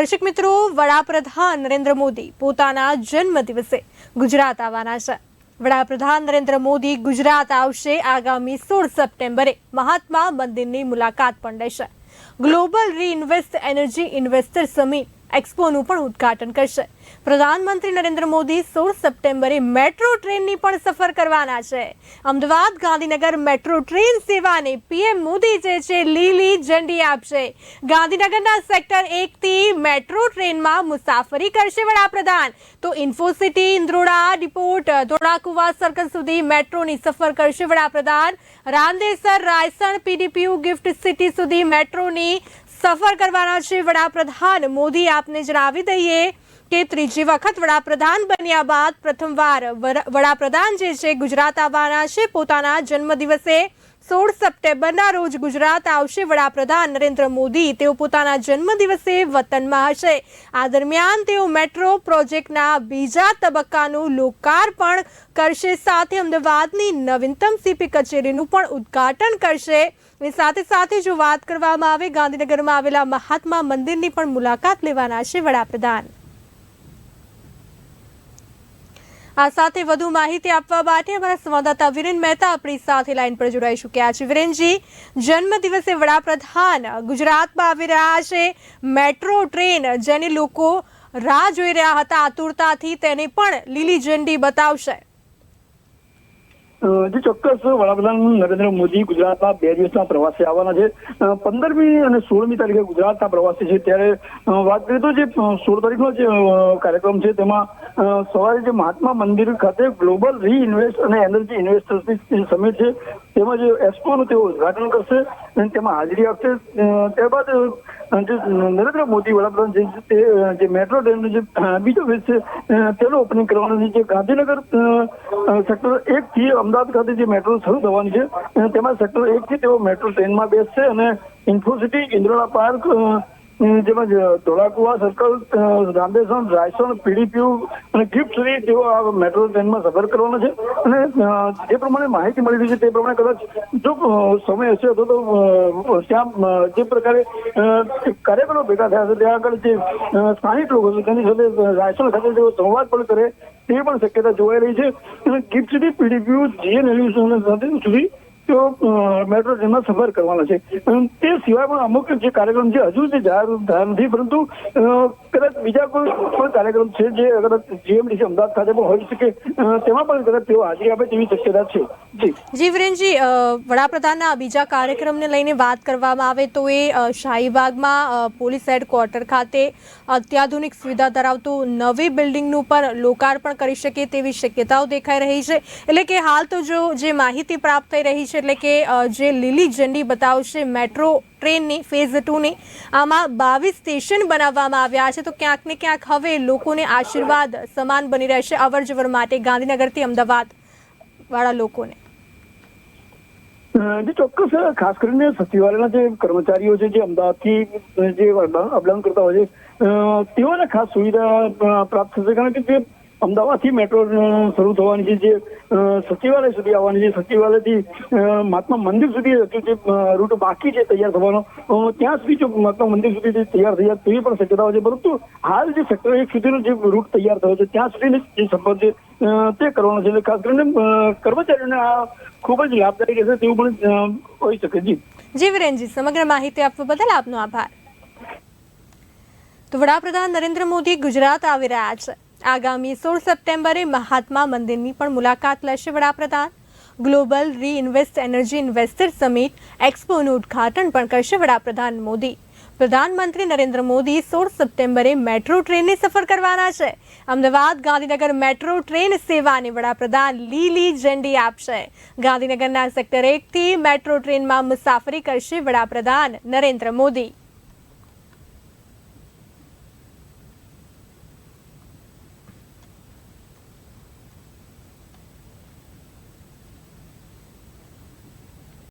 દર્શક મિત્રો, વડાપ્રધાન નરેન્દ્ર મોદી પોતાના જન્મદિવસે ગુજરાત આવવાના છે. વડાપ્રધાન નરેન્દ્ર મોદી ગુજરાત આવશે આગામી સોળ સપ્ટેમ્બરે. મહાત્મા મંદિરની મુલાકાત પણ લેશે. Global reinvest energy investor summit એક્સપોનું પણ ઉદ્ઘાટન કરશે. પ્રધાનમંત્રી નરેન્દ્ર મોદી સોળ સપ્ટેમ્બરે મેટ્રો ટ્રેનની પણ સફર કરવાના છે. અમદાવાદ ગાંધીનગર મેટ્રો ટ્રેન સેવાને પીએમ મોદી જે છે લીલી ઝંડી આપશે. ગાંધીનગરના સેક્ટર એકથી મેટ્રો ટ્રેનમાં મુસાફરી કરશે વડાપ્રધાન. તો ઇન્ફોસિટી, ઇન્દ્રોડા, ડિપોર્ટ, ધોળાકુવા સર્કલ સુધી મેટ્રોની સફર કરશે વડાપ્રધાન. Randesar, Raysan, PDPU, GIFT City સુધી મેટ્રોની સફર કરવાના છે. વડાપ્રધાન મોદી આપને જણાવી દઈએ કે ત્રીજી વખત વડાપ્રધાન બન્યા બાદ પ્રથમવાર વડા- વડાપ્રધાન જે છે ગુજરાત આવવાના છે. પોતાના જન્મદિવસે સોળ સપ્ટેમ્બરના રોજ ગુજરાત આવશે વડાપ્રધાન નરેન્દ્ર મોદી. તેઓ પોતાના જન્મદિવસે વતનમાં હશે. આ દરમિયાન તેઓ મેટ્રો પ્રોજેક્ટના બીજા તબક્કાનું લોકાર્પણ કરશે. સાથે અમદાવાદની નવીનતમ સીપી કચેરીનું પણ ઉદ્ઘાટન કરશે. અને સાથે સાથે જો વાત કરવામાં આવે, ગાંધીનગરમાં આવેલા મહાત્મા મંદિરની પણ મુલાકાત લેવાના છે વડાપ્રધાન. આ સાથે વધુ માહિતી આપવા માટે અમારા સંવાદદાતા વિરેન મહેતા આપણી સાથે લાઈન પર જોડાઈ ચૂક્યા છે. વિરેનજી, જન્મ દિવસે વડાપ્રધાન ગુજરાતમાં આવી રહ્યા છે. મેટ્રો ટ્રેન જેની લોકો રાહ જોઈ રહ્યા હતા, આતુરતાથી તેને પણ લીલી ઝંડી બતાવશે. જી ચોક્કસ વડાપ્રધાન નરેન્દ્ર મોદી ગુજરાતના બે દિવસના પ્રવાસે આવવાના છે. પંદરમી અને સોળમી તારીખે ગુજરાતના પ્રવાસે છે. ત્યારે વાત કરીએ તો જે સોળ તારીખનો જે કાર્યક્રમ છે, તેમાં સવારે જે મહાત્મા મંદિર ખાતે ગ્લોબલ રીઇન્વેસ્ટ અને એનર્જી ઇન્વેસ્ટર્સની સમિટ છે તેમાં જે એક્સપોનું તેઓ ઉદઘાટન કરશે અને તેમાં હાજરી આપશે. ત્યારબાદ જે નરેન્દ્ર મોદી વડાપ્રધાન જે જે મેટ્રો ટ્રેનનો જે બીજો ફેઝ છે તેનો ઓપનિંગ કરવાનું છે. જે ગાંધીનગર સેક્ટર એક થી અમદાવાદ ખાતે જે મેટ્રો શરૂ થવાની છે તેમાં સેક્ટર એક થી તેઓ મેટ્રો ટ્રેનમાં બેસશે અને ઇન્ફોસિટી ઇન્દ્રોડા પાર્ક જેમાં ધોળાકુવા સર્કલ અ, રાંદેસણ રાયસણ પીડીપીયુ અને ગિફ્ટ સુધી તેઓ આ મેટ્રો ટ્રેનમાં સફર કરવાના છે. અને જે પ્રમાણે માહિતી મળી રહી છે તે પ્રમાણે કદાચ જો સમય હશે તો ત્યાં જે પ્રકારે કાર્યકરો ભેગા થયા છે ત્યાં આગળ જે સ્થાનિક લોકો છે તેની સાથે રાયસણ ખાતે તેઓ સંવાદ પણ કરે તે પણ શક્યતા જોવાઈ રહી છે. અને ગિફ્ટ સુધી પીડીપીયુ જીએનએલયુ સાથે સુધી તેઓ મેટ્રો ટ્રેનમાં સફર કરવાના છે. તે સિવાય પણ અમુક જે કાર્યક્રમ છે, હજુ જે જાહેર થયા નથી, પરંતુ કદાચ બીજા કોઈ પણ કાર્યક્રમ છે, જે કદાચ જીએમડીસી અમદાવાદ ખાતે પણ હોઈ શકે તેમાં પણ કદાચ તેઓ હાજરી આપે તેવી શક્યતા છે. જી. જી, વિરેનજી વડાપ્રધાનના બીજા કાર્યક્રમને લઈને વાત કરવામાં આવે તો એ શાહીબાગમાં પોલીસ હેડક્વાર્ટર ખાતે અત્યાધુનિક સુવિધા ધરાવતું નવી બિલ્ડિંગનું પણ લોકાર્પણ કરી શકે તેવી શક્યતાઓ દેખાઈ રહી છે. એટલે કે હાલ તો જો જે માહિતી પ્રાપ્ત થઈ રહી છે એટલે કે જે લીલી ઝંડી બતાવશે મેટ્રો ટ્રેનની, ફેઝ ટુની, આમાં બાવીસ સ્ટેશન બનાવવામાં આવ્યા છે. તો ક્યાંક ને ક્યાંક હવે લોકોને આશીર્વાદ સમાન બની રહેશે અવર જવર માટે ગાંધીનગરથી અમદાવાદ વાળા લોકોને. જે ચોક્કસ ખાસ કરીને સચિવાલયના જે કર્મચારીઓ છે, જે અમદાવાદથી જે અપડાઉન કરતા હોય છે તેઓને ખાસ સુવિધા પ્રાપ્ત થશે. કારણ કે જે અમદાવાદથી મેટ્રો શરૂ થવાની છે, જે સચિવાલય સુધી આવવાની છે. સચિવાલયથી મહાત્મા મંદિર સુધી જે રૂટ બાકી છે, તૈયાર થવાનો ત્યાં સુધી જો મહાત્મા મંદિર સુધી તૈયાર થઈ જાય તેવી પણ શક્યતાઓ છે. પરંતુ હાલ જે સેક્ટર એક સુધીનો જે રૂટ તૈયાર થયો છે, ત્યાં સુધીની જે સફર છે તે કરવાનો છે. ખાસ કરીને કર્મચારીઓને આ ખૂબ જ લાભદાયી રહેશે તેવું પણ હોઈ શકે. જી. જી વિરેનજી, સમગ્ર માહિતી આપવા બદલ આપનો આભાર. તો વડાપ્રધાન નરેન્દ્ર મોદી ગુજરાત આવી રહ્યા છે. આગામી સોળ સપ્ટેમ્બરે મહાત્મા મંદિરની પણ મુલાકાત લેશે વડાપ્રધાન. Global reinvest energy investor summit એક્સપોનું ઉદ્ઘાટન પણ કરશે વડાપ્રધાન મોદી. પ્રધાનમંત્રી નરેન્દ્ર મોદી સોળ સપ્ટેમ્બરે મેટ્રો ટ્રેનની સફર કરવાના છે. અમદાવાદ ગાંધીનગર મેટ્રો ટ્રેન સેવાને વડાપ્રધાન લીલી ઝંડી આપશે. ગાંધીનગરના સેક્ટર એકથી મેટ્રો ટ્રેનમાં મુસાફરી કરશે વડાપ્રધાન નરેન્દ્ર મોદી.